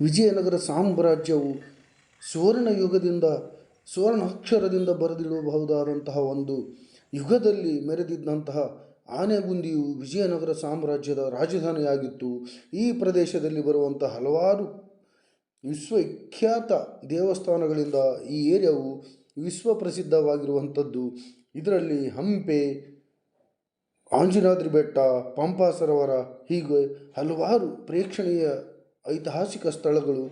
ವಿಜಯನಗರ ಸಾಮ್ರಾಜ್ಯವು ಸುವರ್ಣ ಯುಗದಿಂದ, ಸುವರ್ಣ ಅಕ್ಷರದಿಂದ ಬರೆದಿಡಬಹುದಾದಂತಹ ಒಂದು ಯುಗದಲ್ಲಿ ಮೆರೆದಿದ್ದಂತಹ ಆನೆಗುಂದಿಯು ವಿಜಯನಗರ ಸಾಮ್ರಾಜ್ಯದ ರಾಜಧಾನಿಯಾಗಿತ್ತು. ಈ ಪ್ರದೇಶದಲ್ಲಿ ಬರುವಂಥ ಹಲವಾರು ವಿಶ್ವವಿಖ್ಯಾತ ದೇವಸ್ಥಾನಗಳಿಂದ ಈ ಏರಿಯಾವು ವಿಶ್ವ ಪ್ರಸಿದ್ಧವಾಗಿರುವಂಥದ್ದು ಇದರಲ್ಲಿ ಹಂಪೆ ಆಂಜನಾದ್ರಿ ಬೆಟ್ಟ ಪಂಪಾ ಸರೋವರ ಹೀಗೆ ಹಲವಾರು ಪ್ರೇಕ್ಷಣೀಯ ಐತಿಹಾಸಿಕ ಸ್ಥಳಗಳು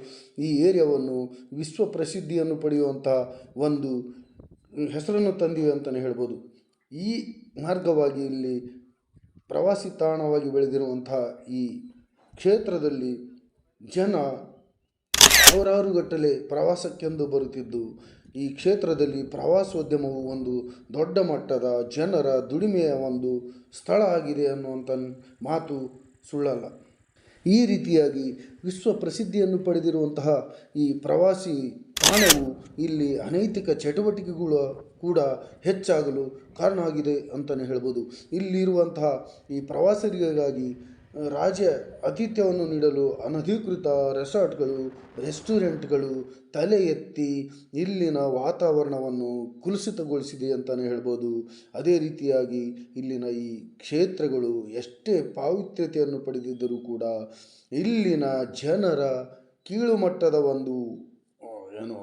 ಈ ಏರಿಯಾವನ್ನು ವಿಶ್ವ ಪ್ರಸಿದ್ಧಿಯನ್ನು ಪಡೆಯುವಂತಹ ಒಂದು ಹೆಸರನ್ನು ತಂದಿವೆ ಅಂತಲೇ ಹೇಳ್ಬೋದು. ಈ ಮಾರ್ಗವಾಗಿ ಇಲ್ಲಿ ಪ್ರವಾಸಿ ತಾಣವಾಗಿ ಬೆಳೆದಿರುವಂತಹ ಈ ಕ್ಷೇತ್ರದಲ್ಲಿ ಜನ ಸಾವಿರಾರು ಗಟ್ಟಲೆ ಪ್ರವಾಸಕ್ಕೆಂದು ಬರುತ್ತಿದ್ದು, ಈ ಕ್ಷೇತ್ರದಲ್ಲಿ ಪ್ರವಾಸೋದ್ಯಮವು ಒಂದು ದೊಡ್ಡ ಮಟ್ಟದ ಜನರ ದುಡಿಮೆಯ ಒಂದು ಸ್ಥಳ ಆಗಿದೆ ಅನ್ನುವಂಥ ಮಾತು ಸುಳ್ಳಲ್ಲ. ಈ ರೀತಿಯಾಗಿ ವಿಶ್ವ ಪ್ರಸಿದ್ಧಿಯನ್ನು ಪಡೆದಿರುವಂತಹ ಈ ಪ್ರವಾಸಿ ತಾಣವು ಇಲ್ಲಿ ಅನೈತಿಕ ಚಟುವಟಿಕೆಗಳು ಕೂಡ ಹೆಚ್ಚಾಗಲು ಕಾರಣ ಆಗಿದೆ ಅಂತಲೇ ಹೇಳ್ಬೋದು. ಇಲ್ಲಿರುವಂತಹ ಈ ಪ್ರವಾಸಿಗರಿಗಾಗಿ ರಾಜ್ಯ ಆತಿಥ್ಯವನ್ನು ನೀಡಲು ಅನಧಿಕೃತ ರೆಸಾರ್ಟ್ಗಳು, ರೆಸ್ಟೋರೆಂಟ್ಗಳು ತಲೆ ಎತ್ತಿ ಇಲ್ಲಿನ ವಾತಾವರಣವನ್ನು ಕುಲುಷಿತಗೊಳಿಸಿದೆ ಅಂತಲೇ ಹೇಳ್ಬೋದು. ಅದೇ ರೀತಿಯಾಗಿ ಇಲ್ಲಿನ ಈ ಕ್ಷೇತ್ರಗಳು ಎಷ್ಟೇ ಪಾವಿತ್ರ್ಯತೆಯನ್ನು ಪಡೆದಿದ್ದರೂ ಕೂಡ ಇಲ್ಲಿನ ಜನರ ಕೀಳುಮಟ್ಟದ ಒಂದು ಏನು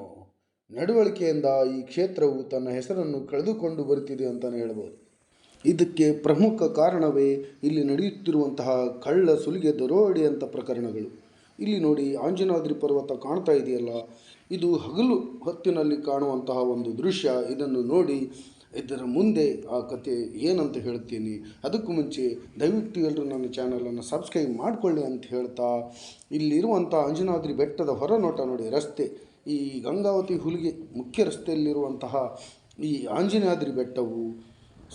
ನಡವಳಿಕೆಯಿಂದ ಈ ಕ್ಷೇತ್ರವು ತನ್ನ ಹೆಸರನ್ನು ಕಳೆದುಕೊಂಡು ಬರುತ್ತಿದೆ ಅಂತಲೇ ಹೇಳ್ಬೋದು. ಇದಕ್ಕೆ ಪ್ರಮುಖ ಕಾರಣವೇ ಇಲ್ಲಿ ನಡೆಯುತ್ತಿರುವಂತಹ ಕಳ್ಳ ಸುಲಿಗೆ ಅಂತ ಪ್ರಕರಣಗಳು. ಇಲ್ಲಿ ನೋಡಿ ಆಂಜನಾದ್ರಿ ಪರ್ವತ ಕಾಣ್ತಾ ಇದೆಯಲ್ಲ, ಇದು ಹಗಲು ಹೊತ್ತಿನಲ್ಲಿ ಕಾಣುವಂತಹ ಒಂದು ದೃಶ್ಯ. ಇದನ್ನು ನೋಡಿ ಇದರ ಮುಂದೆ ಆ ಕತೆ ಏನಂತ ಹೇಳ್ತೀನಿ. ಅದಕ್ಕೂ ಮುಂಚೆ ದಯವಿಟ್ಟು ಎಲ್ಲರೂ ನನ್ನ ಚಾನಲನ್ನು ಸಬ್ಸ್ಕ್ರೈಬ್ ಮಾಡಿಕೊಳ್ಳಿ ಅಂತ ಹೇಳ್ತಾ ಇಲ್ಲಿರುವಂಥ ಅಂಜನಾದ್ರಿ ಬೆಟ್ಟದ ಹೊರನೋಟ ನೋಡಿ ರಸ್ತೆ. ಈ ಗಂಗಾವತಿ ಹುಲಿಗೆ ಮುಖ್ಯ ರಸ್ತೆಯಲ್ಲಿರುವಂತಹ ಈ ಆಂಜನಾದ್ರಿ ಬೆಟ್ಟವು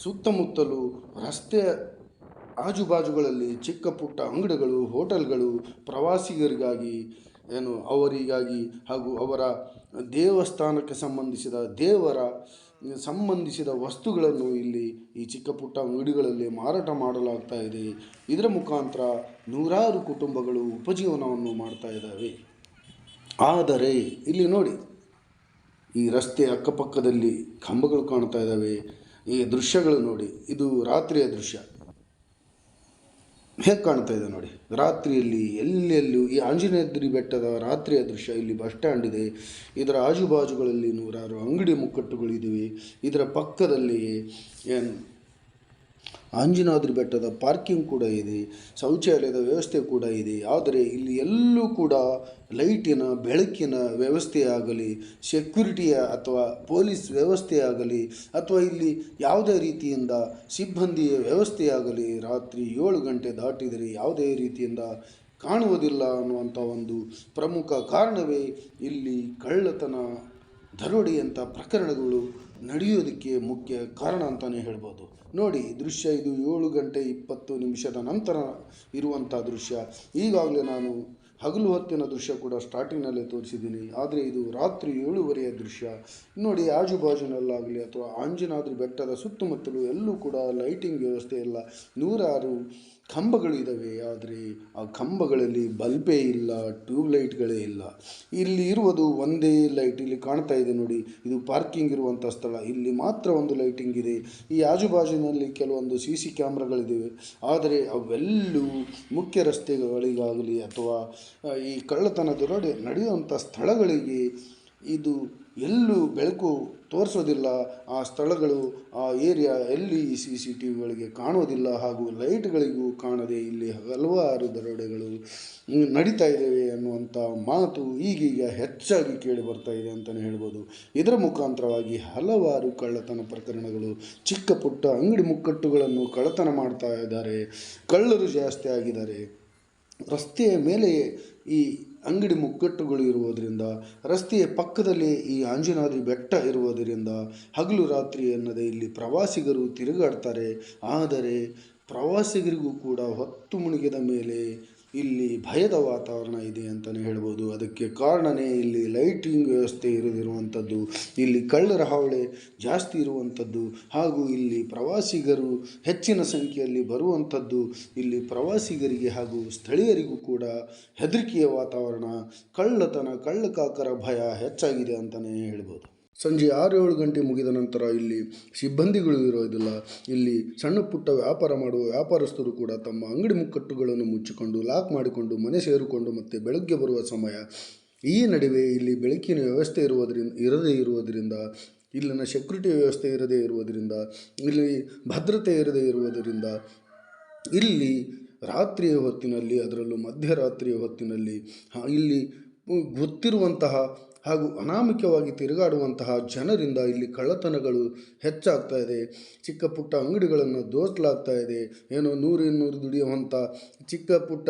ಸುತ್ತಮುತ್ತಲು ರಸ್ತೆಯ ಆಜುಬಾಜುಗಳಲ್ಲಿ ಚಿಕ್ಕ ಪುಟ್ಟ ಅಂಗಡಿಗಳು, ಹೋಟೆಲ್ಗಳು, ಪ್ರವಾಸಿಗರಿಗಾಗಿ ಏನು ಅವರಿಗಾಗಿ ಹಾಗೂ ಅವರ ದೇವಸ್ಥಾನಕ್ಕೆ ಸಂಬಂಧಿಸಿದ ದೇವರ ಸಂಬಂಧಿಸಿದ ವಸ್ತುಗಳನ್ನು ಇಲ್ಲಿ ಈ ಚಿಕ್ಕ ಪುಟ್ಟ ಅಂಗಡಿಗಳಲ್ಲಿ ಮಾರಾಟ ಮಾಡಲಾಗ್ತಾ ಇದೆ. ಇದರ ಮುಖಾಂತರ ನೂರಾರು ಕುಟುಂಬಗಳು ಉಪಜೀವನವನ್ನು ಮಾಡ್ತಾ ಇದ್ದಾವೆ. ಆದರೆ ಇಲ್ಲಿ ನೋಡಿ, ಈ ರಸ್ತೆ ಅಕ್ಕಪಕ್ಕದಲ್ಲಿ ಕಂಬಗಳು ಕಾಣ್ತಾ ಇದ್ದಾವೆ. ಈ ದೃಶ್ಯಗಳು ನೋಡಿ, ಇದು ರಾತ್ರಿಯ ದೃಶ್ಯ. ಹೇಗೆ ಕಾಣ್ತಾ ಇದೆ ನೋಡಿ, ರಾತ್ರಿಯಲ್ಲಿ ಎಲ್ಲೆಲ್ಲೂ, ಈ ಆಂಜನೇಯದ್ರಿ ಬೆಟ್ಟದ ರಾತ್ರಿಯ ದೃಶ್ಯ, ಇಲ್ಲಿ ಬಸ್ ಸ್ಟ್ಯಾಂಡ್ ಇದೆ, ಇದರ ಆಜುಬಾಜುಗಳಲ್ಲಿ ನೂರಾರು ಅಂಗಡಿ ಮುಕ್ಕಟ್ಟುಗಳಿವೆ ಇದರ ಪಕ್ಕದಲ್ಲಿ ಏನು ಆಂಜನಾದ್ರಿ ಬೆಟ್ಟದ ಪಾರ್ಕಿಂಗ್ ಕೂಡ ಇದೆ, ಶೌಚಾಲಯದ ವ್ಯವಸ್ಥೆ ಕೂಡ ಇದೆ. ಆದರೆ ಇಲ್ಲಿ ಎಲ್ಲೂ ಕೂಡ ಲೈಟಿನ ಬೆಳಕಿನ ವ್ಯವಸ್ಥೆಯಾಗಲಿ ಸೆಕ್ಯುರಿಟಿಯ ಅಥವಾ ಪೊಲೀಸ್ ವ್ಯವಸ್ಥೆಯಾಗಲಿ ಅಥವಾ ಇಲ್ಲಿ ಯಾವುದೇ ರೀತಿಯಿಂದ ಸಿಬ್ಬಂದಿಯ ವ್ಯವಸ್ಥೆಯಾಗಲಿ ರಾತ್ರಿ ಏಳು ಗಂಟೆ ದಾಟಿದರೆ ಯಾವುದೇ ರೀತಿಯಿಂದ ಕಾಣುವುದಿಲ್ಲ ಅನ್ನುವಂಥ ಒಂದು ಪ್ರಮುಖ ಕಾರಣವೇ ಇಲ್ಲಿ ಕಳ್ಳತನ ದರೋಡೆಯಂಥ ಪ್ರಕರಣಗಳು ನಡೆಯೋದಕ್ಕೆ ಮುಖ್ಯ ಕಾರಣ ಅಂತಲೇ ಹೇಳ್ಬೋದು. ನೋಡಿ, ದೃಶ್ಯ ಇದು ಏಳು ಗಂಟೆ ಇಪ್ಪತ್ತು ನಿಮಿಷದ ನಂತರ ಇರುವಂಥ ದೃಶ್ಯ. ಈಗಾಗಲೇ ನಾನು ಹಗಲು ಹೊತ್ತಿನ ದೃಶ್ಯ ಕೂಡ ಸ್ಟಾರ್ಟಿಂಗ್ನಲ್ಲೇ ತೋರಿಸಿದ್ದೀನಿ. ಆದರೆ ಇದು ರಾತ್ರಿ ಏಳುವರೆಯ ದೃಶ್ಯ. ನೋಡಿ, ಆಜುಬಾಜುನಲ್ಲಾಗಲಿ ಅಥವಾ ಆಂಜನಾದ್ರಿ ಬೆಟ್ಟದ ಸುತ್ತಮುತ್ತಲು ಎಲ್ಲೂ ಕೂಡ ಲೈಟಿಂಗ್ ವ್ಯವಸ್ಥೆ ಇಲ್ಲ. ನೂರಾರು ಕಂಬಗಳಿದ್ದಾವೆ ಆದರೆ ಆ ಕಂಬಗಳಲ್ಲಿ ಬಲ್ಬೇ ಇಲ್ಲ ಟ್ಯೂಬ್ ಲೈಟ್ಗಳೇ ಇಲ್ಲ. ಇಲ್ಲಿ ಇರುವುದು ಒಂದೇ ಲೈಟ್, ಇಲ್ಲಿ ಕಾಣ್ತಾ ಇದೆ ನೋಡಿ, ಇದು ಪಾರ್ಕಿಂಗ್ ಇರುವಂಥ ಸ್ಥಳ. ಇಲ್ಲಿ ಮಾತ್ರ ಒಂದು ಲೈಟಿಂಗ್ ಇದೆ. ಈ ಆಜುಬಾಜಿನಲ್ಲಿ ಕೆಲವೊಂದು ಸಿ ಸಿ ಕ್ಯಾಮ್ರಾಗಳಿದ್ದಾವೆ ಆದರೆ ಅವೆಲ್ಲೂ ಮುಖ್ಯ ರಸ್ತೆಗಳಿಗಾಗಲಿ ಅಥವಾ ಈ ಕಳ್ಳತನ ದರೋಡೆ ನಡೆಯುವಂಥ ಸ್ಥಳಗಳಿಗೆ ಇದು ಎಲ್ಲೂ ಬೆಳಕು ತೋರಿಸೋದಿಲ್ಲ. ಆ ಸ್ಥಳಗಳು, ಆ ಏರಿಯಾ ಎಲ್ಲಿ ಸಿ ಸಿ ಟಿ ವಿಗಳಿಗೆ ಕಾಣೋದಿಲ್ಲ ಹಾಗೂ ಲೈಟ್ಗಳಿಗೂ ಕಾಣದೆ ಇಲ್ಲಿ ಹಲವಾರು ದರೋಡೆಗಳು ನಡೀತಾ ಇದ್ದಾವೆ ಅನ್ನುವಂಥ ಮಾತು ಈಗೀಗ ಹೆಚ್ಚಾಗಿ ಕೇಳಿ ಬರ್ತಾ ಇದೆ ಅಂತಲೇ ಹೇಳ್ಬೋದು. ಇದರ ಮುಖಾಂತರವಾಗಿ ಹಲವಾರು ಕಳ್ಳತನ ಪ್ರಕರಣಗಳು, ಚಿಕ್ಕ ಪುಟ್ಟ ಅಂಗಡಿ ಮುಕ್ಕಟ್ಟುಗಳನ್ನು ಕಳ್ಳತನ ಮಾಡ್ತಾ ಇದ್ದಾರೆ. ಕಳ್ಳರು ಜಾಸ್ತಿ ಆಗಿದ್ದಾರೆ. ರಸ್ತೆಯ ಮೇಲೆ ಈ ಅಂಗಡಿ ಮುಗ್ಗಟ್ಟುಗಳು ಇರುವುದರಿಂದ, ರಸ್ತೆಯ ಪಕ್ಕದಲ್ಲಿ ಈ ಆಂಜನಾದ್ರಿ ಬೆಟ್ಟ ಇರುವುದರಿಂದ ಹಗಲು ರಾತ್ರಿ ಎನ್ನದೆ ಇಲ್ಲಿ ಪ್ರವಾಸಿಗರು ತಿರುಗಾಡ್ತಾರೆ. ಆದರೆ ಪ್ರವಾಸಿಗರಿಗೂ ಕೂಡ ಹೊತ್ತು ಮುಳುಗಿದ ಮೇಲೆ ಇಲ್ಲಿ ಭಯದ ವಾತಾವರಣ ಇದೆ ಅಂತಲೇ ಹೇಳ್ಬೋದು. ಅದಕ್ಕೆ ಕಾರಣನೇ ಇಲ್ಲಿ ಲೈಟಿಂಗ್ ವ್ಯವಸ್ಥೆ ಇರದಿರುವಂಥದ್ದು, ಇಲ್ಲಿ ಕಳ್ಳರ ಹಾವಳಿ ಜಾಸ್ತಿ ಇರುವಂಥದ್ದು, ಹಾಗೂ ಇಲ್ಲಿ ಪ್ರವಾಸಿಗರು ಹೆಚ್ಚಿನ ಸಂಖ್ಯೆಯಲ್ಲಿ ಬರುವಂಥದ್ದು, ಇಲ್ಲಿ ಪ್ರವಾಸಿಗರಿಗೆ ಹಾಗೂ ಸ್ಥಳೀಯರಿಗೂ ಕೂಡ ಹೆದರಿಕೆಯ ವಾತಾವರಣ, ಕಳ್ಳತನ, ಕಳ್ಳಕಾಕರ ಭಯ ಹೆಚ್ಚಾಗಿದೆ ಅಂತಲೇ ಹೇಳ್ಬೋದು. ಸಂಜೆ ಆರು ಏಳು ಗಂಟೆ ಮುಗಿದ ನಂತರ ಇಲ್ಲಿ ಸಿಬ್ಬಂದಿಗಳು ಇರೋದಿಲ್ಲ. ಇಲ್ಲಿ ಸಣ್ಣ ಪುಟ್ಟ ವ್ಯಾಪಾರ ಮಾಡುವ ವ್ಯಾಪಾರಸ್ಥರು ಕೂಡ ತಮ್ಮ ಅಂಗಡಿ ಮುಕ್ಕಟ್ಟುಗಳನ್ನು ಮುಚ್ಚಿಕೊಂಡು, ಲಾಕ್ ಮಾಡಿಕೊಂಡು, ಮನೆ ಸೇರಿಕೊಂಡು ಮತ್ತೆ ಬೆಳಗ್ಗೆ ಬರುವ ಸಮಯ. ಈ ನಡುವೆ ಇಲ್ಲಿ ಬೆಳಕಿನ ವ್ಯವಸ್ಥೆ ಇರುವುದರಿಂದ, ಇರದೇ ಇರುವುದರಿಂದ, ಇಲ್ಲಿನ ಸೆಕ್ಯೂರಿಟಿ ವ್ಯವಸ್ಥೆ ಇರದೇ ಇರುವುದರಿಂದ, ಇಲ್ಲಿ ಭದ್ರತೆ ಇರದೇ ಇರುವುದರಿಂದ, ಇಲ್ಲಿ ರಾತ್ರಿಯ ಹೊತ್ತಿನಲ್ಲಿ, ಅದರಲ್ಲೂ ಮಧ್ಯರಾತ್ರಿಯ ಹೊತ್ತಿನಲ್ಲಿ ಇಲ್ಲಿ ಗೊತ್ತಿರುವಂತಹ ಹಾಗೂ ಅನಾಮಿಕವಾಗಿ ತಿರುಗಾಡುವಂತಹ ಜನರಿಂದ ಇಲ್ಲಿ ಕಳ್ಳತನಗಳು ಹೆಚ್ಚಾಗ್ತಾ ಇದೆ. ಚಿಕ್ಕ ಪುಟ್ಟ ಅಂಗಡಿಗಳನ್ನು ದೋಚಲಾಗ್ತಾ ಇದೆ. ಏನೋ ನೂರು ಇನ್ನೂರು ದುಡಿಯುವಂಥ ಚಿಕ್ಕ ಪುಟ್ಟ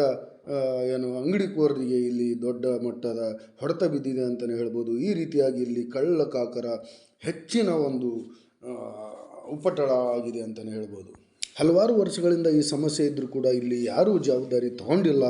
ಏನು ಏನು ಅಂಗಡಿಕೋರರಿಗೆ ಇಲ್ಲಿ ದೊಡ್ಡ ಮಟ್ಟದ ಹೊಡೆತ ಬಿದ್ದಿದೆ ಅಂತಲೇ ಹೇಳ್ಬೋದು. ಈ ರೀತಿಯಾಗಿ ಇಲ್ಲಿ ಕಳ್ಳಕಾಕರ ಹೆಚ್ಚಿನ ಒಂದು ಉಪಟಳ ಆಗಿದೆ ಅಂತಲೇ ಹೇಳ್ಬೋದು. ಹಲವಾರು ವರ್ಷಗಳಿಂದ ಈ ಸಮಸ್ಯೆ ಇದ್ದರೂ ಕೂಡ ಇಲ್ಲಿ ಯಾರೂ ಜವಾಬ್ದಾರಿ ತಗೊಂಡಿಲ್ಲ,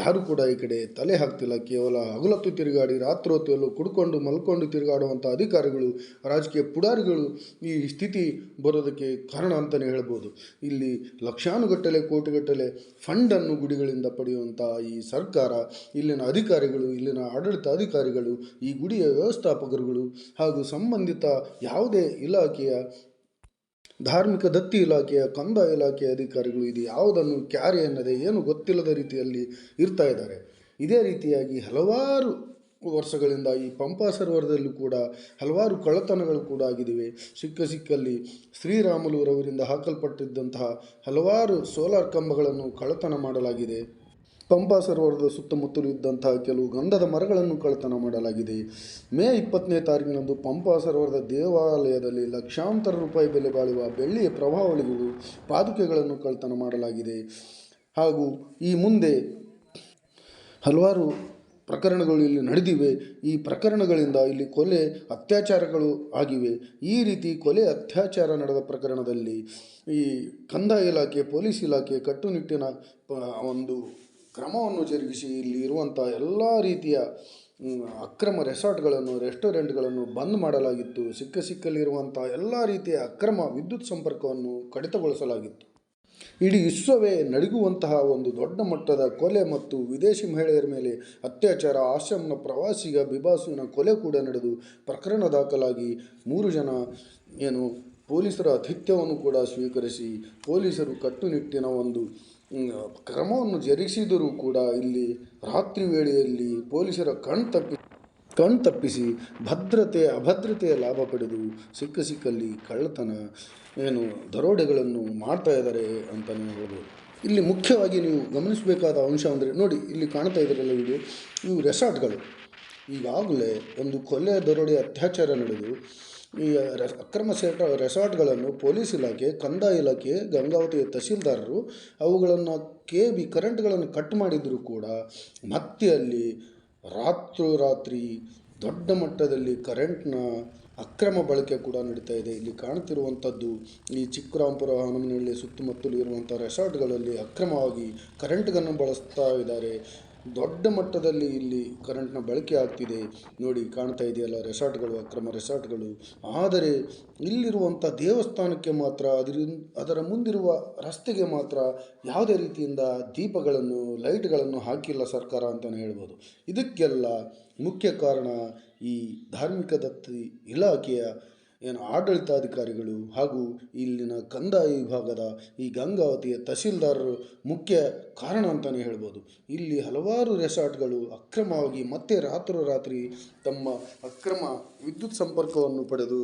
ಯಾರೂ ಕೂಡ ಈ ಕಡೆ ತಲೆ ಹಾಕ್ತಿಲ್ಲ, ಕೇವಲ ಹಗಲತ್ತು ತಿರುಗಾಡಿ, ರಾತ್ರೋತ್ತೆಲ್ಲೂ ಕುಡ್ಕೊಂಡು ಮಲ್ಕೊಂಡು ತಿರುಗಾಡುವಂಥ ಅಧಿಕಾರಿಗಳು, ರಾಜಕೀಯ ಪುಡಾರಿಗಳು ಈ ಸ್ಥಿತಿ ಬರೋದಕ್ಕೆ ಕಾರಣ ಅಂತಲೇ ಹೇಳ್ಬೋದು. ಇಲ್ಲಿ ಲಕ್ಷಾನುಗಟ್ಟಲೆ, ಕೋಟಿಗಟ್ಟಲೆ ಫಂಡನ್ನು ಗುಡಿಗಳಿಂದ ಪಡೆಯುವಂಥ ಈ ಸರ್ಕಾರ, ಇಲ್ಲಿನ ಅಧಿಕಾರಿಗಳು, ಇಲ್ಲಿನ ಆಡಳಿತ ಅಧಿಕಾರಿಗಳು ಈ ಗುಡಿಯ ವ್ಯವಸ್ಥಾಪಕರುಗಳು ಹಾಗೂ ಸಂಬಂಧಿತ ಯಾವುದೇ ಇಲಾಖೆಯ ಧಾರ್ಮಿಕ ದತ್ತಿ ಇಲಾಖೆಯ ಕಂದಾಯ ಇಲಾಖೆಯ ಅಧಿಕಾರಿಗಳು ಇದು ಯಾವುದನ್ನು ಕ್ಯಾರಿ ಎನ್ನದೆ ಏನು ಗೊತ್ತಿಲ್ಲದ ರೀತಿಯಲ್ಲಿ ಇರ್ತಾ ಇದ್ದಾರೆ. ಇದೇ ರೀತಿಯಾಗಿ ಹಲವಾರು ವರ್ಷಗಳಿಂದ ಈ ಪಂಪಾ ಸರೋವರದಲ್ಲೂ ಕೂಡ ಹಲವಾರು ಕಳ್ಳತನಗಳು ಕೂಡ ಆಗಿದ್ದಾವೆ ಸಿಕ್ಕ ಸಿಕ್ಕಲ್ಲಿ ಶ್ರೀರಾಮುಲುರವರಿಂದ ಹಾಕಲ್ಪಟ್ಟಿದ್ದಂತಹ ಹಲವಾರು ಸೋಲಾರ್ ಕಂಬಗಳನ್ನು ಕಳ್ಳತನ ಮಾಡಲಾಗಿದೆ. ಪಂಪಾ ಸರೋವರದ ಸುತ್ತಮುತ್ತಲೂ ಇದ್ದಂತಹ ಕೆಲವು ಗಂಧದ ಮರಗಳನ್ನು ಕಳ್ಳತನ ಮಾಡಲಾಗಿದೆ. ಮೇ ಇಪ್ಪತ್ತನೇ ತಾರೀಕಿನಂದು ಪಂಪಾ ಸರೋವರದ ದೇವಾಲಯದಲ್ಲಿ ಲಕ್ಷಾಂತರ ರೂಪಾಯಿ ಬೆಲೆ ಬಾಳುವ ಬೆಳ್ಳಿಯ ಪ್ರಭಾವಳಿಗಳು ಪಾದುಕೆಗಳನ್ನು ಕಳ್ಳತನ ಮಾಡಲಾಗಿದೆ. ಹಾಗೂ ಈ ಮುಂದೆ ಹಲವಾರು ಪ್ರಕರಣಗಳು ಇಲ್ಲಿ ನಡೆದಿವೆ. ಈ ಪ್ರಕರಣಗಳಿಂದ ಇಲ್ಲಿ ಕೊಲೆ ಅತ್ಯಾಚಾರಗಳು ಆಗಿವೆ. ಈ ರೀತಿ ಕೊಲೆ ಅತ್ಯಾಚಾರ ನಡೆದ ಪ್ರಕರಣದಲ್ಲಿ ಈ ಕಂದಾಯ ಇಲಾಖೆ, ಪೊಲೀಸ್ ಇಲಾಖೆ ಕಟ್ಟುನಿಟ್ಟಿನ ಒಂದು ಕ್ರಮವನ್ನು ಜರುಗಿಸಿ ಇಲ್ಲಿ ಇರುವಂಥ ಎಲ್ಲ ರೀತಿಯ ಅಕ್ರಮ ರೆಸಾರ್ಟ್ಗಳನ್ನು, ರೆಸ್ಟೋರೆಂಟ್ಗಳನ್ನು ಬಂದ್ ಮಾಡಲಾಗಿತ್ತು. ಸಿಕ್ಕ ಸಿಕ್ಕಲ್ಲಿರುವಂಥ ಎಲ್ಲ ರೀತಿಯ ಅಕ್ರಮ ವಿದ್ಯುತ್ ಸಂಪರ್ಕವನ್ನು ಕಡಿತಗೊಳಿಸಲಾಗಿತ್ತು. ಇಡೀ ವಿಶ್ವವೇ ನಡುಗುವಂತಹ ಒಂದು ದೊಡ್ಡ ಮಟ್ಟದ ಕೊಲೆ ಮತ್ತು ವಿದೇಶಿ ಮಹಿಳೆಯರ ಮೇಲೆ ಅತ್ಯಾಚಾರ ಆಶ್ರಮನ ಪ್ರವಾಸಿಗ ಬಿಬಾಸುವಿನ ಕೊಲೆ ಕೂಡ ನಡೆದು ಪ್ರಕರಣ ದಾಖಲಾಗಿ ಮೂರು ಜನ, ಏನು, ಪೊಲೀಸರ ಆತಿಥ್ಯವನ್ನು ಕೂಡ ಸ್ವೀಕರಿಸಿ ಪೊಲೀಸರು ಕಟ್ಟುನಿಟ್ಟಿನ ಒಂದು ಕ್ರಮವನ್ನು ಜರುಗಿಸಿದರೂ ಕೂಡ ಇಲ್ಲಿ ರಾತ್ರಿ ವೇಳೆಯಲ್ಲಿ ಪೊಲೀಸರ ಕಣ್ ತಪ್ಪಿ, ಕಣ್ ತಪ್ಪಿಸಿ ಭದ್ರತೆ, ಅಭದ್ರತೆಯ ಲಾಭ ಪಡೆದು ಸಿಕ್ಕ ಸಿಕ್ಕಲ್ಲಿ ಕಳ್ಳತನ, ಏನು ದರೋಡೆಗಳನ್ನು ಮಾಡ್ತಾ ಇದ್ದಾರೆ ಅಂತಲೇ ಹೇಳ್ಬೋದು. ಇಲ್ಲಿ ಮುಖ್ಯವಾಗಿ ನೀವು ಗಮನಿಸಬೇಕಾದ ಅಂಶ ಅಂದರೆ, ನೋಡಿ, ಇಲ್ಲಿ ಕಾಣ್ತಾ ಇದ್ದಾರಲ್ಲ ಇದು, ಇವು ರೆಸಾರ್ಟ್ಗಳು ಈಗಾಗಲೇ ಒಂದು ಕೊಲೆ ದರೋಡೆ ಅತ್ಯಾಚಾರ ನಡೆದು ಈ ಅಕ್ರಮ ಸೇಟ ರೆಸಾರ್ಟ್ಗಳನ್ನು ಪೊಲೀಸ್ ಇಲಾಖೆ, ಕಂದಾಯ ಇಲಾಖೆ, ಗಂಗಾವತಿಯ ತಹಸೀಲ್ದಾರರು ಅವುಗಳನ್ನು ಕೆ ಬಿ ಕರೆಂಟ್ಗಳನ್ನು ಕಟ್ ಮಾಡಿದರೂ ಕೂಡ ಮತ್ತೆ ಅಲ್ಲಿ ರಾತ್ರೋರಾತ್ರಿ ದೊಡ್ಡ ಮಟ್ಟದಲ್ಲಿ ಕರೆಂಟ್ನ ಅಕ್ರಮ ಬಳಕೆ ಕೂಡ ನಡೀತಾ ಇದೆ. ಇಲ್ಲಿ ಕಾಣ್ತಿರುವಂಥದ್ದು ಈ ಚಿಕ್ಕರಾಂಪುರ ಹನುಮನಹಳ್ಳಿ ಸುತ್ತಮುತ್ತಲು ಇರುವಂಥ ರೆಸಾರ್ಟ್ಗಳಲ್ಲಿ ಅಕ್ರಮವಾಗಿ ಕರೆಂಟ್ಗಳನ್ನು ಬಳಸ್ತಾ ಇದ್ದಾರೆ. ದೊಡ್ಡ ಮಟ್ಟದಲ್ಲಿ ಇಲ್ಲಿ ಕರೆಂಟ್ನ ಬಳಕೆ ಆಗ್ತಿದೆ. ನೋಡಿ ಕಾಣ್ತಾ ಇದೆಯಲ್ಲ ರೆಸಾರ್ಟ್ಗಳು ಅಕ್ರಮ ರೆಸಾರ್ಟ್ಗಳು ಆದರೆ ಇಲ್ಲಿರುವಂಥ ದೇವಸ್ಥಾನಕ್ಕೆ ಮಾತ್ರ ಅದರಿಂದ ಅದರ ಮುಂದಿರುವ ರಸ್ತೆಗೆ ಮಾತ್ರ ಯಾವುದೇ ರೀತಿಯಿಂದ ದೀಪಗಳನ್ನು, ಲೈಟ್ಗಳನ್ನು ಹಾಕಿಲ್ಲ ಸರ್ಕಾರ ಅಂತಲೇ ಹೇಳ್ಬೋದು. ಇದಕ್ಕೆಲ್ಲ ಮುಖ್ಯ ಕಾರಣ ಈ ಧಾರ್ಮಿಕ ದತ್ತಿ ಇಲಾಖೆಯ ಏನು ಆಡಳಿತಾಧಿಕಾರಿಗಳು ಹಾಗೂ ಇಲ್ಲಿನ ಕಂದಾಯ ವಿಭಾಗದ ಈ ಗಂಗಾವತಿಯ ತಹಸೀಲ್ದಾರರು ಮುಖ್ಯ ಕಾರಣ ಅಂತಲೇ ಹೇಳ್ಬೋದು. ಇಲ್ಲಿ ಹಲವಾರು ರೆಸಾರ್ಟ್ಗಳು ಅಕ್ರಮವಾಗಿ ಮತ್ತೆ ರಾತ್ರೋರಾತ್ರಿ ತಮ್ಮ ಅಕ್ರಮ ವಿದ್ಯುತ್ ಸಂಪರ್ಕವನ್ನು ಪಡೆದು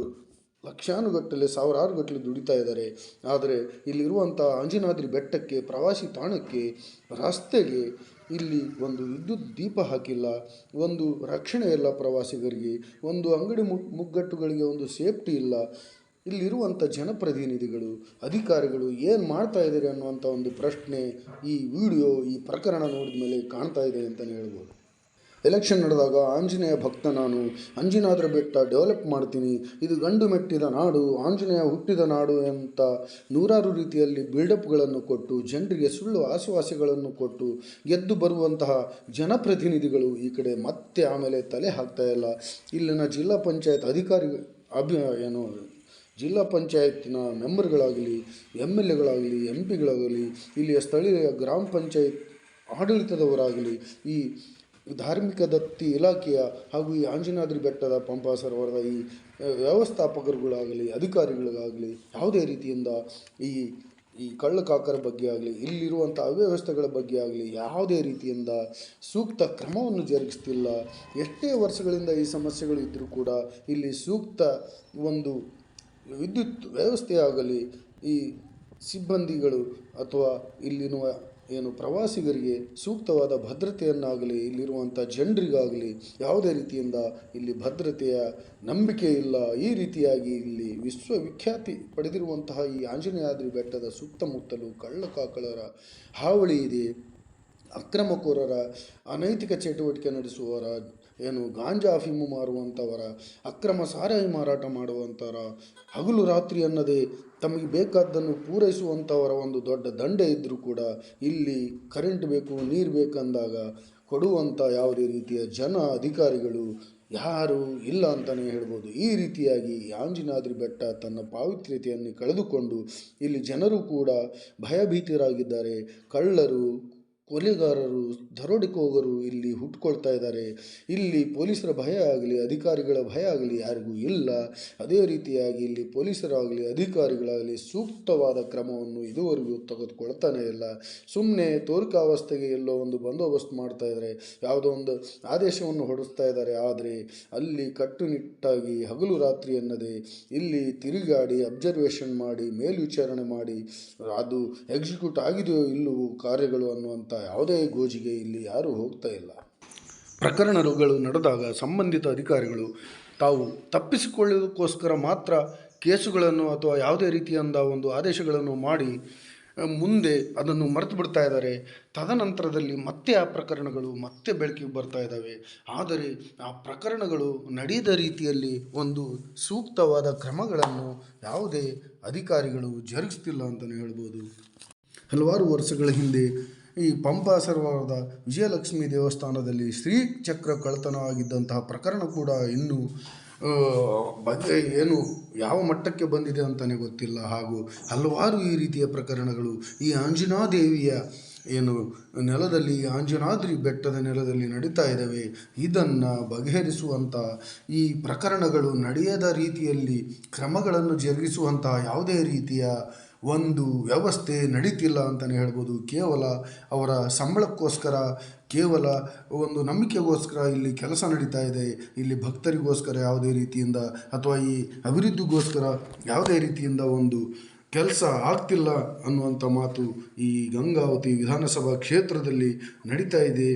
ಲಕ್ಷಾನುಗಟ್ಟಲೆ, ಸಾವಿರಾರು ಗಟ್ಟಲೆ ದುಡಿತಾ ಇದ್ದಾರೆ. ಆದರೆ ಇಲ್ಲಿರುವಂಥ ಅಂಜನಾದ್ರಿ ಬೆಟ್ಟಕ್ಕೆ, ಪ್ರವಾಸಿ ತಾಣಕ್ಕೆ, ರಸ್ತೆಗೆ ಇಲ್ಲಿ ಒಂದು ವಿದ್ಯುತ್ ದೀಪ ಹಾಕಿಲ್ಲ, ಒಂದು ರಕ್ಷಣೆ ಇಲ್ಲ ಪ್ರವಾಸಿಗರಿಗೆ, ಒಂದು ಅಂಗಡಿ ಮುಗ್ ಮುಗ್ಗಟ್ಟುಗಳಿಗೆ ಒಂದು ಸೇಫ್ಟಿ ಇಲ್ಲ. ಇಲ್ಲಿರುವಂಥ ಜನಪ್ರತಿನಿಧಿಗಳು, ಅಧಿಕಾರಿಗಳು ಏನು ಮಾಡ್ತಾ ಇದ್ದಾರೆ ಅನ್ನುವಂಥ ಒಂದು ಪ್ರಶ್ನೆ ಈ ವಿಡಿಯೋ, ಈ ಪ್ರಕರಣ ನೋಡಿದ ಮೇಲೆ ಕಾಣ್ತಾ ಇದೆ ಅಂತಲೇ ಹೇಳ್ಬೋದು. ಎಲೆಕ್ಷನ್ ನಡೆದಾಗ ಆಂಜನೇಯ ಭಕ್ತ ನಾನು. ಅಂಜನಾದ್ರ ಬೆಟ್ಟ ಡೆವಲಪ್ ಮಾಡ್ತೀನಿ. ಇದು ಗಂಡು ಮೆಟ್ಟಿದ ನಾಡು, ಆಂಜನೇಯ ಹುಟ್ಟಿದ ನಾಡು ಅಂತ ನೂರಾರು ರೀತಿಯಲ್ಲಿ ಬಿಲ್ಡಪ್ಗಳನ್ನು ಕೊಟ್ಟು, ಜನರಿಗೆ ಸುಳ್ಳು ಆಶ್ವಾಸಗಳನ್ನು ಕೊಟ್ಟು, ಗೆದ್ದು ಬರುವಂತಹ ಜನಪ್ರತಿನಿಧಿಗಳು ಈ ಕಡೆ ಮತ್ತೆ ಆಮೇಲೆ ತಲೆ ಹಾಕ್ತಾ ಇಲ್ಲ. ಇಲ್ಲಿನ ಜಿಲ್ಲಾ ಪಂಚಾಯತ್ ಅಧಿಕಾರಿ ಅಭಿ, ಏನು, ಜಿಲ್ಲಾ ಪಂಚಾಯತ್ನ ಮೆಂಬರ್ಗಳಾಗಲಿ ಎಂ ಎಲ್ ಎಗಳಾಗಲಿ, ಎಂ ಪಿಗಳಾಗಲಿ, ಇಲ್ಲಿಯ ಸ್ಥಳೀಯ ಗ್ರಾಮ ಪಂಚಾಯತ್ ಆಡಳಿತದವರಾಗಲಿ ಈ ಧಾರ್ಮಿಕ ದತ್ತಿ ಇಲಾಖೆಯ ಹಾಗೂ ಈ ಆಂಜನಾದ್ರಿ ಬೆಟ್ಟದ ಪಂಪಾ ಸರೋವರದ ಈ ವ್ಯವಸ್ಥಾಪಕರುಗಳಾಗಲಿ, ಅಧಿಕಾರಿಗಳಿಗಾಗಲಿ ಯಾವುದೇ ರೀತಿಯಿಂದ ಈ ಈ ಕಳ್ಳಕಾಕರ ಬಗ್ಗೆ ಆಗಲಿ ಇಲ್ಲಿರುವಂಥ ಅವ್ಯವಸ್ಥೆಗಳ ಬಗ್ಗೆ ಆಗಲಿ ಯಾವುದೇ ರೀತಿಯಿಂದ ಸೂಕ್ತ ಕ್ರಮವನ್ನು ಜರುಗಿಸ್ತಿಲ್ಲ. ಎಷ್ಟೇ ವರ್ಷಗಳಿಂದ ಈ ಸಮಸ್ಯೆಗಳು ಇದ್ದರೂ ಕೂಡ ಇಲ್ಲಿ ಸೂಕ್ತ ಒಂದು ವಿದ್ಯುತ್ ವ್ಯವಸ್ಥೆ ಆಗಲಿ ಈ ಸಿಬ್ಬಂದಿಗಳು ಅಥವಾ ಇಲ್ಲಿನ ಏನು ಪ್ರವಾಸಿಗರಿಗೆ ಸೂಕ್ತವಾದ ಭದ್ರತೆಯನ್ನಾಗಲಿ ಇಲ್ಲಿರುವಂಥ ಜನರಿಗಾಗಲಿ ಯಾವುದೇ ರೀತಿಯಿಂದ ಇಲ್ಲಿ ಭದ್ರತೆಯ ನಂಬಿಕೆ ಇಲ್ಲ, ಈ ರೀತಿಯಾಗಿ ಇಲ್ಲಿ ವಿಶ್ವವಿಖ್ಯಾತಿ ಪಡೆದಿರುವಂತಹ ಈ ಆಂಜನೇಯಾದ್ರಿ ಬೆಟ್ಟದ ಸುತ್ತಮುತ್ತಲು ಕಳ್ಳಕಾಕಳರ ಹಾವಳಿ ಇದೆ. ಅಕ್ರಮಕೋರರ ಅನೈತಿಕ ಚಟುವಟಿಕೆ ನಡೆಸುವವರ, ಏನು ಗಾಂಜಾ ಅಫೀಮು ಮಾರುವಂಥವರ, ಅಕ್ರಮ ಸಾರಾಯಿ ಮಾರಾಟ ಮಾಡುವಂಥವರ ಹಗಲು ರಾತ್ರಿ ಅನ್ನದೇ ತಮಗೆ ಬೇಕಾದ್ದನ್ನು ಪೂರೈಸುವಂಥವರ ಒಂದು ದೊಡ್ಡ ದಂಡೆ ಇದ್ದರೂ ಕೂಡ ಇಲ್ಲಿ ಕರೆಂಟ್ ಬೇಕು, ನೀರು ಬೇಕಂದಾಗ ಕೊಡುವಂಥ ಯಾವುದೇ ರೀತಿಯ ಜನ ಅಧಿಕಾರಿಗಳು ಯಾರು ಇಲ್ಲ ಅಂತಲೇ ಹೇಳ್ಬೋದು. ಈ ರೀತಿಯಾಗಿ ಯಾಂಜಿನಾದ್ರಿ ಆಂಜನಾದ್ರಿ ಬೆಟ್ಟ ತನ್ನ ಪಾವಿತ್ರ್ಯತೆಯನ್ನು ಕಳೆದುಕೊಂಡು ಇಲ್ಲಿ ಜನರು ಕೂಡ ಭಯಭೀತರಾಗಿದ್ದಾರೆ. ಕಳ್ಳರು ಕೊಲೆಗಾರರು ದರೋಡೆಕೋಗರು ಇಲ್ಲಿ ಹುಟ್ಕೊಳ್ತಾ ಇದ್ದಾರೆ. ಇಲ್ಲಿ ಪೊಲೀಸರ ಭಯ ಆಗಲಿ, ಅಧಿಕಾರಿಗಳ ಭಯ ಆಗಲಿ ಯಾರಿಗೂ ಇಲ್ಲ. ಅದೇ ರೀತಿಯಾಗಿ ಇಲ್ಲಿ ಪೊಲೀಸರಾಗಲಿ, ಅಧಿಕಾರಿಗಳಾಗಲಿ ಸೂಕ್ತವಾದ ಕ್ರಮವನ್ನು ಇದುವರೆಗೂ ತೆಗೆದುಕೊಳ್ತಾನೆ ಇಲ್ಲ. ಸುಮ್ಮನೆ ತೋರಿಕಾವಸ್ಥೆಗೆ ಎಲ್ಲೋ ಒಂದು ಬಂದೋಬಸ್ತ್ ಮಾಡ್ತಾ ಇದ್ದಾರೆ. ಯಾವುದೋ ಒಂದು ಆದೇಶವನ್ನು ಹೊರಡಿಸ್ತಾ ಇದ್ದಾರೆ. ಆದರೆ ಅಲ್ಲಿ ಕಟ್ಟುನಿಟ್ಟಾಗಿ ಹಗಲು ರಾತ್ರಿ ಅನ್ನದೇ. ಇಲ್ಲಿ ತಿರುಗಾಡಿ, ಅಬ್ಸರ್ವೇಷನ್ ಮಾಡಿ, ಮೇಲ್ವಿಚಾರಣೆ ಮಾಡಿ, ಅದು ಎಕ್ಸಿಕ್ಯೂಟ್ ಆಗಿದೆಯೋ ಇಲ್ಲವೋ ಕಾರ್ಯಗಳು ಅನ್ನುವಂಥ ಯಾವುದೇ ಗೋಜಿಗೆ ಇಲ್ಲಿ ಯಾರೂ ಹೋಗ್ತಾ ಇಲ್ಲ. ಪ್ರಕರಣಗಳು ನಡೆದಾಗ ಸಂಬಂಧಿತ ಅಧಿಕಾರಿಗಳು ತಾವು ತಪ್ಪಿಸಿಕೊಳ್ಳೋದಕ್ಕೋಸ್ಕರ ಮಾತ್ರ ಕೇಸುಗಳನ್ನು ಅಥವಾ ಯಾವುದೇ ರೀತಿಯಿಂದ ಒಂದು ಆದೇಶಗಳನ್ನು ಮಾಡಿ ಮುಂದೆ ಅದನ್ನು ಮರೆತು ಬಿಡ್ತಾ ಇದ್ದಾರೆ. ತದನಂತರದಲ್ಲಿ ಮತ್ತೆ ಆ ಪ್ರಕರಣಗಳು ಮತ್ತೆ ಬೆಳಕಿಗೆ ಬರ್ತಾ ಇದ್ದಾವೆ. ಆದರೆ ಆ ಪ್ರಕರಣಗಳು ನಡೆಯದ ರೀತಿಯಲ್ಲಿ ಒಂದು ಸೂಕ್ತವಾದ ಕ್ರಮಗಳನ್ನು ಯಾವುದೇ ಅಧಿಕಾರಿಗಳು ಜರುಗಿಸ್ತಿಲ್ಲ ಅಂತಲೇ ಹೇಳ್ಬೋದು. ಹಲವಾರು ವರ್ಷಗಳ ಹಿಂದೆ ಈ ಪಂಪ ಸರೋವರದ ವಿಜಯಲಕ್ಷ್ಮಿ ದೇವಸ್ಥಾನದಲ್ಲಿ ಶ್ರೀಚಕ್ರ ಕಳ್ಳತನ ಆಗಿದ್ದಂತಹ ಪ್ರಕರಣ ಕೂಡ ಇನ್ನೂ ಬಗ್ಗೆ ಏನು ಯಾವ ಮಟ್ಟಕ್ಕೆ ಬಂದಿದೆ ಅಂತಲೇ ಗೊತ್ತಿಲ್ಲ. ಹಾಗೂ ಹಲವಾರು ಈ ರೀತಿಯ ಪ್ರಕರಣಗಳು ಈ ಆಂಜನಾದೇವಿಯ ಏನು ನೆಲದಲ್ಲಿ ಆಂಜನಾದ್ರಿ ಬೆಟ್ಟದ ನೆಲದಲ್ಲಿ ನಡೀತಾ ಇದ್ದಾವೆ. ಇದನ್ನು ಬಗೆಹರಿಸುವಂಥ ಈ ಪ್ರಕರಣಗಳು ನಡೆಯದ ರೀತಿಯಲ್ಲಿ ಕ್ರಮಗಳನ್ನು ಜರುಗಿಸುವಂತಹ ಯಾವುದೇ ರೀತಿಯ ಒಂದು ವ್ಯವಸ್ಥೆ ನಡೀತಿಲ್ಲ ಅಂತಲೇ ಹೇಳ್ಬೋದು. ಕೇವಲ ಅವರ ಸಂಬಳಕ್ಕೋಸ್ಕರ, ಕೇವಲ ಒಂದು ನಂಬಿಕೆಗೋಸ್ಕರ ಇಲ್ಲಿ ಕೆಲಸ ನಡೀತಾ ಇದೆ. ಇಲ್ಲಿ ಭಕ್ತರಿಗೋಸ್ಕರ ಯಾವುದೇ ರೀತಿಯಿಂದ ಅಥವಾ ಈ ಅಭಿವೃದ್ಧಿಗೋಸ್ಕರ ಯಾವುದೇ ರೀತಿಯಿಂದ ಒಂದು ಕೆಲಸ ಆಗ್ತಿಲ್ಲ ಅನ್ನುವಂಥ ಮಾತು ಈ ಗಂಗಾವತಿ ವಿಧಾನಸಭಾ ಕ್ಷೇತ್ರದಲ್ಲಿ ನಡೀತಾ ಇದೆ.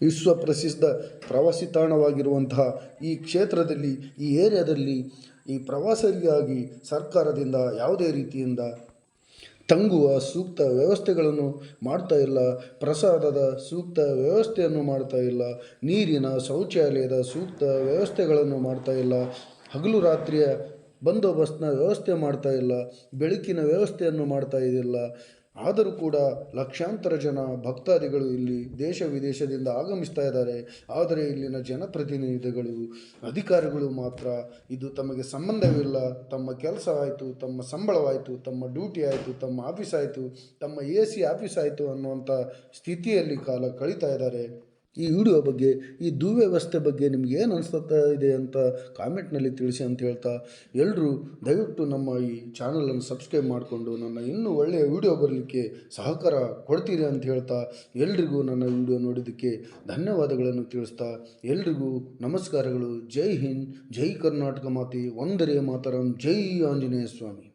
ವಿಶ್ವ ಪ್ರಸಿದ್ಧ ಪ್ರವಾಸಿ ತಾಣವಾಗಿರುವಂತಹ ಈ ಕ್ಷೇತ್ರದಲ್ಲಿ, ಈ ಏರಿಯಾದಲ್ಲಿ ಈ ಪ್ರವಾಸರಿಗಾಗಿ ಸರ್ಕಾರದಿಂದ ಯಾವುದೇ ರೀತಿಯಿಂದ ತಂಗುವ ಸೂಕ್ತ ವ್ಯವಸ್ಥೆಗಳನ್ನು ಮಾಡ್ತಾ ಇಲ್ಲ. ಪ್ರಸಾದದ ಸೂಕ್ತ ವ್ಯವಸ್ಥೆಯನ್ನು ಮಾಡ್ತಾ ಇಲ್ಲ. ನೀರಿನ ಶೌಚಾಲಯದ ಸೂಕ್ತ ವ್ಯವಸ್ಥೆಗಳನ್ನು ಮಾಡ್ತಾ ಇಲ್ಲ. ಹಗಲು ರಾತ್ರಿಯ ಬಂದೋಬಸ್ತ್ನ ವ್ಯವಸ್ಥೆ ಮಾಡ್ತಾ ಇಲ್ಲ. ಬೆಳಕಿನ ವ್ಯವಸ್ಥೆಯನ್ನು ಮಾಡ್ತಾ ಇದಿಲ್ಲ. ಆದರೂ ಕೂಡ ಲಕ್ಷಾಂತರ ಜನ ಭಕ್ತಾದಿಗಳು ಇಲ್ಲಿ ದೇಶ ವಿದೇಶದಿಂದ ಆಗಮಿಸ್ತಾ ಇದ್ದಾರೆ. ಆದರೆ ಇಲ್ಲಿನ ಜನಪ್ರತಿನಿಧಿಗಳು ಅಧಿಕಾರಿಗಳು ಮಾತ್ರ ಇದು ತಮಗೆ ಸಂಬಂಧವಿಲ್ಲ. ತಮ್ಮ ಕೆಲಸ ಆಯಿತು, ತಮ್ಮ ಸಂಬಳವಾಯಿತು, ತಮ್ಮ ಡ್ಯೂಟಿ ಆಯಿತು, ತಮ್ಮ ಆಫೀಸ್ ಆಯಿತು, ತಮ್ಮ ಎ ಸಿ ಆಫೀಸ್ ಆಯಿತು ಅನ್ನುವಂಥ ಸ್ಥಿತಿಯಲ್ಲಿ ಕಾಲ ಕಳೀತಾ ಇದ್ದಾರೆ. ಈ ವಿಡಿಯೋ ಬಗ್ಗೆ, ಈ ದುವ್ಯವಸ್ಥೆ ಬಗ್ಗೆ ನಿಮ್ಗೆ ಏನು ಅನಿಸ್ತಾ ಇದೆ ಅಂತ ಕಾಮೆಂಟ್ನಲ್ಲಿ ತಿಳಿಸಿ ಅಂತ ಹೇಳ್ತಾ ಎಲ್ಲರೂ ದಯವಿಟ್ಟು ನಮ್ಮ ಈ ಚಾನಲನ್ನು ಸಬ್ಸ್ಕ್ರೈಬ್ ಮಾಡಿಕೊಂಡು ನನ್ನ ಇನ್ನೂ ಒಳ್ಳೆಯ ವಿಡಿಯೋ ಬರಲಿಕ್ಕೆ ಸಹಕಾರ ಕೊಡ್ತೀರಿ ಅಂತ ಹೇಳ್ತಾ ಎಲ್ರಿಗೂ ನನ್ನ ವಿಡಿಯೋ ನೋಡಿದ್ದಕ್ಕೆ ಧನ್ಯವಾದಗಳನ್ನು ತಿಳಿಸ್ತಾ ಎಲ್ರಿಗೂ ನಮಸ್ಕಾರಗಳು. ಜೈ ಹಿಂದ್, ಜೈ ಕರ್ನಾಟಕ ಮಾತೆ ಒಂದರೇ ಮಾತರಂ, ಜೈ ಆಂಜನೇಯ ಸ್ವಾಮಿ.